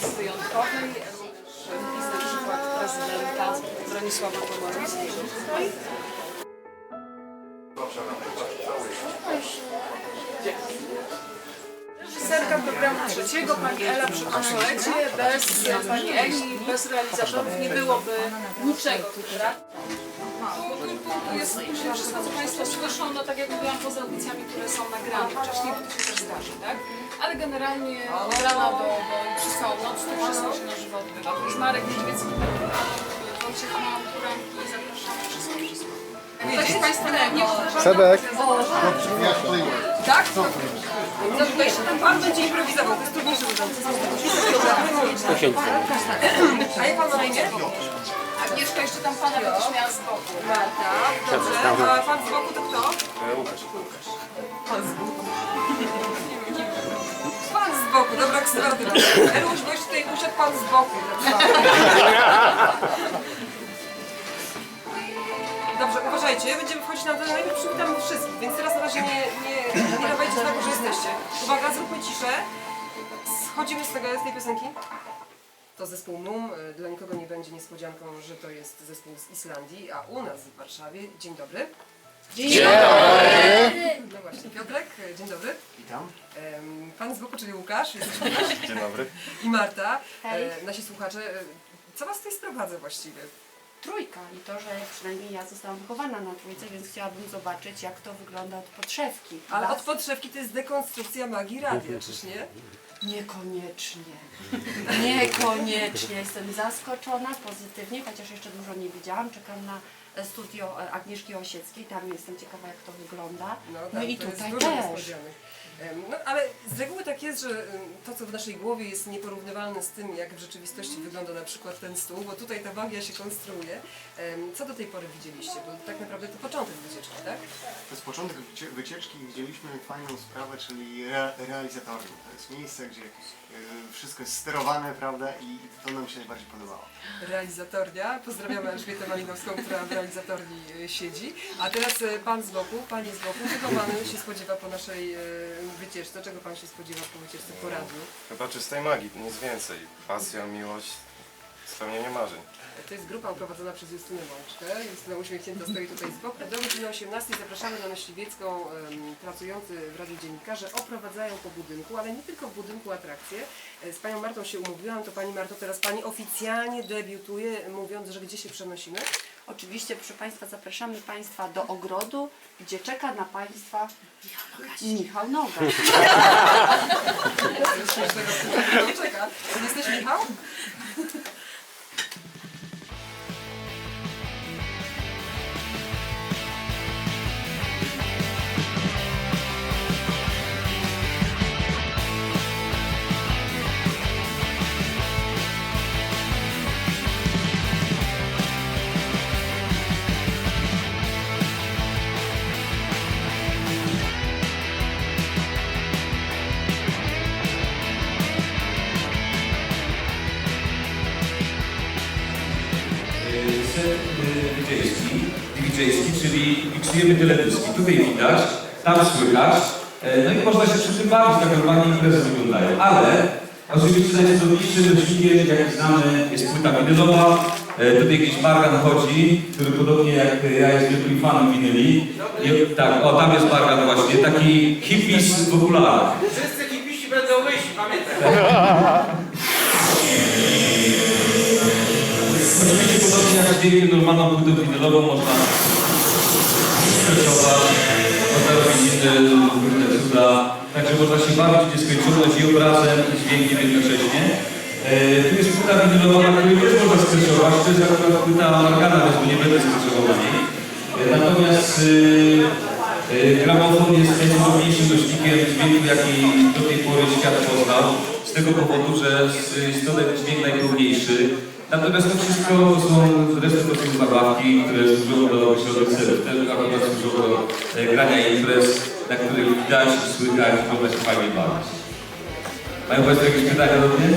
bardzo wyjątkowej, wpis na przykład prezydenta Bronisława Komorowskiego. Reżyserka programu trzeciego, pani Ela przy konsolecie, bez pani Eli, bez realizatorów nie byłoby niczego tutaj. Jest, wszystko co Państwo słyszą, no tak jak mówiłam, poza audycjami, które są nagrane wcześniej, to się też zdarzy, tak? Ale generalnie od rana do, do przez całą noc to wszystko się na żywo odbywa. To jest Marek Niedźwiecki, Wojciech Turanki, zapraszamy wszystko, wszystko. Tak się Państwo nie, nie uważają, Sebek. Tak? No tutaj się ten pan będzie improwizował, to jest trudniejsze. A jak pan ma na imię? Jeszcze tam Pana będziesz miała z boku. Marta. Dobrze. A pan z boku to kto? Łukasz. Pan z boku. Pan z boku, dobra ekstraordyna. Eluś, bo jeszcze tutaj usiadł pan z boku. Dobrze, uważajcie, będziemy wchodzić na ten najpierw przywitamy wszystkich, więc teraz na razie nie, nie, nie dawajcie znaku, że jesteście. Uwaga, zróbmy ciszę. Schodzimy z, tego, z tej piosenki. To zespół MUM. Y, Dla nikogo nie będzie niespodzianką, że to jest zespół z Islandii, a u nas w Warszawie, dzień dobry. Dzień dobry. No właśnie, Piotrek, y, dzień dobry. Witam. Em, Pan z boku, czyli Łukasz, jest Dzień dobry. i Marta. E, nasi słuchacze, e, co was tutaj sprowadza właściwie? Trójka i to, że przynajmniej ja zostałam wychowana na trójce, więc chciałabym zobaczyć, jak to wygląda od podszewki. Ale od podszewki to jest dekonstrukcja magii radia, czyż nie? Niekoniecznie. Niekoniecznie. Jestem zaskoczona pozytywnie, chociaż jeszcze dużo nie widziałam. Czekam na studio Agnieszki Osieckiej. Tam jestem ciekawa, jak to wygląda. No, tak, i to jest tutaj dużo też. niespodzianek. No, ale z reguły tak jest, że to, co w naszej głowie jest nieporównywalne z tym, jak w rzeczywistości wygląda na przykład ten stół, bo tutaj ta magia się konstruuje. Co do tej pory widzieliście? Bo tak naprawdę to początek jest początek wycie- wycieczki, widzieliśmy fajną sprawę, czyli re realizatorium. To jest miejsce, gdzie y, wszystko jest sterowane, prawda, i to nam się najbardziej podobało. realizatornia. Pozdrawiamy Elżbietę Malinowską, która w realizatorni e, siedzi. A teraz e, pan z boku, pani z boku, czego pan się spodziewa po naszej e, wycieczce? Czego pan się spodziewa po wycieczce po radiu? Chyba czystej magii, nic więcej. Pasja, miłość, spełnienie marzeń. To jest grupa uprowadzona przez Justynę Łączkę. Justyna uśmiechnięta stoi tutaj z boku. Do godziny 18 zapraszamy na Myśliwiecką. em, Pracujący w Radiu Dziennikarze oprowadzają po budynku, ale nie tylko w budynku atrakcje. E, Z panią Martą się umówiłam, to pani Marto, teraz pani oficjalnie debiutuje, mówiąc, że gdzie się przenosimy? Oczywiście, proszę Państwa, zapraszamy Państwa do ogrodu, gdzie czeka na Państwa Michał Noga. Jesteś Michał? Set widziejski, widziejski, czyli miksujemy teledyski. Tutaj widać, tam słychać. E, No i można się przy tym bawić, tak normalnie imprezy wyglądają. Ale oczywiście najcudowniejszym nośnikiem, jaki znamy, jest płyta winylowa. E, Tutaj jakiś Margan chodzi, który podobnie jak ja jest wielkim fanem winyli. I, tak, o tam jest Margan właśnie, taki hippies w okularach. Wszyscy hipisi będą wyjść, pamiętaj. Oczywiście podobnie jak z dźwiękiem normalną płytą winylową można robić cuda. Także można się bawić w nieskończoność i obrazem, i dźwiękiem jednocześnie. E, tu jest płyta winylowa, na której też można skresować. To jest akurat płyta Markana, więc nie będę skresował na niej. Natomiast e, e, gramofon jest najcudowniejszym nośnikiem dźwięku, jaki do tej pory świat poznał. Z tego powodu, że jest to dźwięk najpełniejszy. Natomiast to wszystko są reszty to zabawki, które służą do. Te akurat służą do e, grania imprez, na których widać, słychać, można się fajnie bawić. Mają Państwo jakieś pytania do mnie?